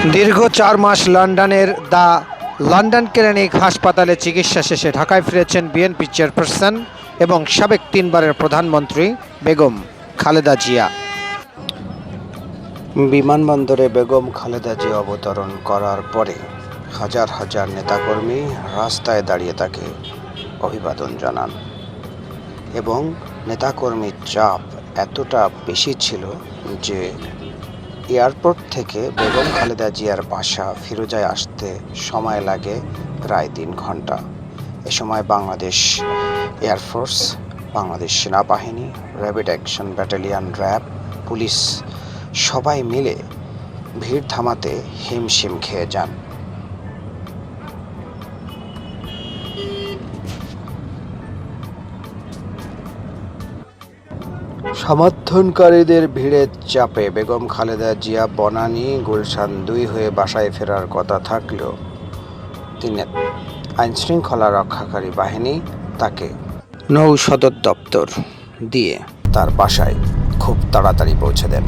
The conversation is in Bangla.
দীর্ঘ চার মাস লন্ডনের দ্য লন্ডন ক্লিনিক হাসপাতালে চিকিৎসা শেষে ঢাকায় ফিরেছেন বিএনপি চেয়ারপারসন এবং সাবেক তিনবারের প্রধানমন্ত্রী বেগম খালেদা জিয়া। বিমানবন্দরে বেগম খালেদা জিয়া অবতরণ করার পরে হাজার হাজার নেতাকর্মী রাস্তায় দাঁড়িয়ে তাকে অভিবাদন জানান এবং নেতাকর্মীর চাপ এতটা বেশি ছিল যে এয়ারপোর্ট থেকে বেগম খালেদা জিয়ার বাসা ফিরোজায় আসতে সময় লাগে প্রায় তিন ঘণ্টা। এ সময় বাংলাদেশ এয়ারফোর্স বাংলাদেশ সেনাবাহিনী rapid action battalion, RAB, police সবাই মিলে ভিড় থামাতে হিমশিম খেয়ে যান। সমর্থনকারীদের ভিড়ের চাপে বেগম খালেদা জিয়া বনানী গুলশান দুই হয়ে বাসায় ফেরার কথা থাকলেও তিনি আইনশৃঙ্খলা রক্ষাকারী বাহিনী তাকে নৌ সদর দপ্তর দিয়ে তার বাসায় খুব তাড়াতাড়ি পৌঁছে দেন।